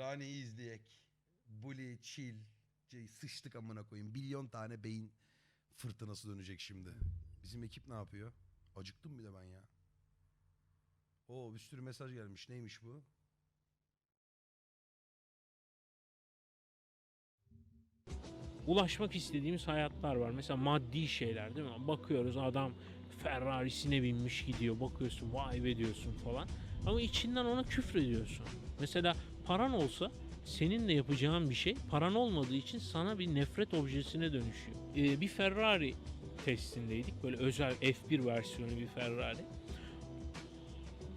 Rani'yi izleyek. Bully, chill. Şey, sıçtık amına koyayım. Milyon tane beyin fırtınası dönecek şimdi. Bizim ekip ne yapıyor? Acıktım bir de ben ya. Oo bir sürü mesaj gelmiş. Neymiş bu? ulaşmak istediğimiz hayatlar var. Mesela maddi şeyler değil mi? Bakıyoruz adam Ferrari'sine binmiş gidiyor. Bakıyorsun vay be diyorsun falan. Ama içinden ona küfrediyorsun. Mesela paran olsa senin de yapacağın bir şey paran olmadığı için sana bir nefret objesine dönüşüyor. Ee, bir Ferrari testindeydik. Böyle özel F1 versiyonu bir Ferrari.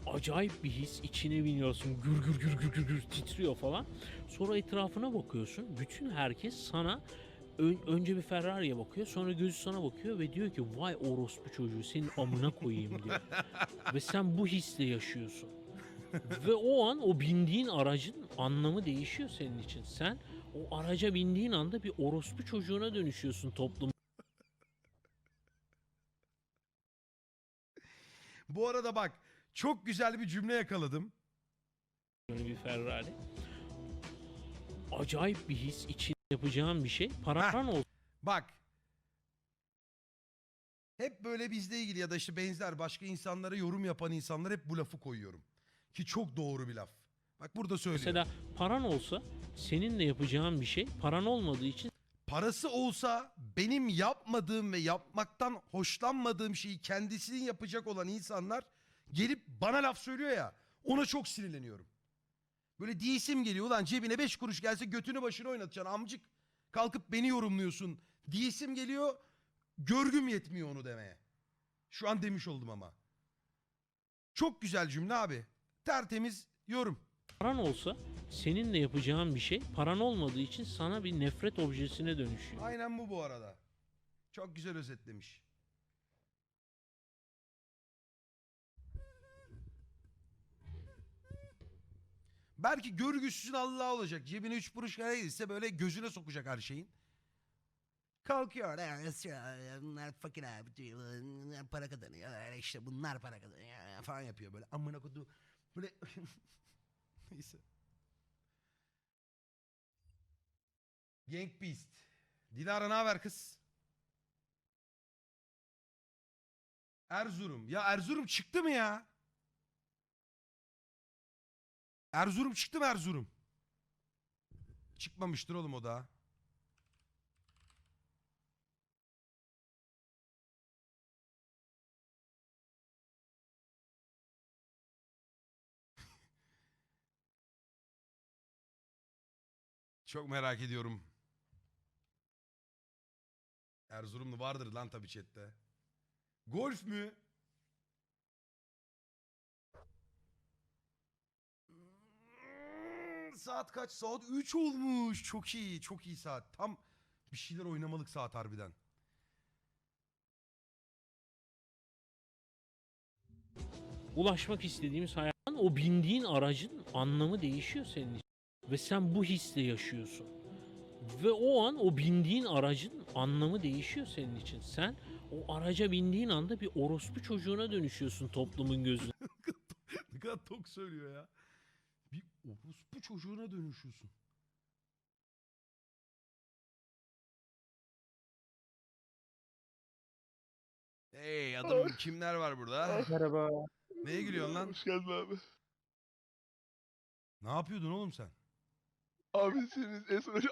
Acayip bir his. içine biniyorsun. Gür gür gür gür gür gür titriyor falan. Sonra etrafına bakıyorsun. Bütün herkes sana Ön- önce bir Ferrari'ye bakıyor sonra gözü sana bakıyor ve diyor ki vay orospu çocuğu senin amına koyayım diyor. ve sen bu hisle yaşıyorsun. Ve o an o bindiğin aracın anlamı değişiyor senin için. Sen o araca bindiğin anda bir orospu çocuğuna dönüşüyorsun toplum Bu arada bak çok güzel bir cümle yakaladım. bir Ferrari. Acayip bir his için yapacağın bir şey paran olsa Bak. Hep böyle bizle ilgili ya da işte benzer başka insanlara yorum yapan insanlar hep bu lafı koyuyorum. Ki çok doğru bir laf. Bak burada söylüyor. mesela paran olsa senin de yapacağın bir şey paran olmadığı için Parası olsa benim yapmadığım ve yapmaktan hoşlanmadığım şeyi kendisinin yapacak olan insanlar gelip bana laf söylüyor ya ona çok sinirleniyorum. Böyle diyesim geliyor ulan cebine 5 kuruş gelse götünü başına oynatacaksın amcık. Kalkıp beni yorumluyorsun. Diyesim geliyor görgüm yetmiyor onu demeye. Şu an demiş oldum ama. Çok güzel cümle abi. Tertemiz yorum. paran olsa senin de yapacağın bir şey paran olmadığı için sana bir nefret objesine dönüşüyor. Aynen bu bu arada. Çok güzel özetlemiş. Belki görgüsüzün Allah olacak. Cebine üç kuruş gitse böyle gözüne sokacak her şeyin. Kalkıyor. "Ya, Bunlar fakir abi. Bunlar para kazanıyor. İşte bunlar para kazanıyor falan yapıyor böyle. Amına kodu. Böyle neyse. Gang Beast. Dilara ne haber kız? Erzurum. Ya Erzurum çıktı mı ya? Erzurum çıktı mı Erzurum? Çıkmamıştır oğlum o da. Çok merak ediyorum. Erzurumlu vardır lan tabii chatte. Golf mü? Saat kaç? Saat 3 olmuş. Çok iyi, çok iyi saat. Tam bir şeyler oynamalık saat harbiden. Ulaşmak istediğimiz hayatın o bindiğin aracın anlamı değişiyor senin için. Ve sen bu hisle yaşıyorsun. Ve o an o bindiğin aracın anlamı değişiyor senin için. Sen o araca bindiğin anda bir orospu çocuğuna dönüşüyorsun toplumun gözünde. ne kadar tok söylüyor ya. Bir orospu çocuğuna dönüşüyorsun. Hey adam kimler var burada? Merhaba. Neye gülüyorsun lan? Hoş geldin abi. Ne yapıyordun oğlum sen? Abi senin en son önce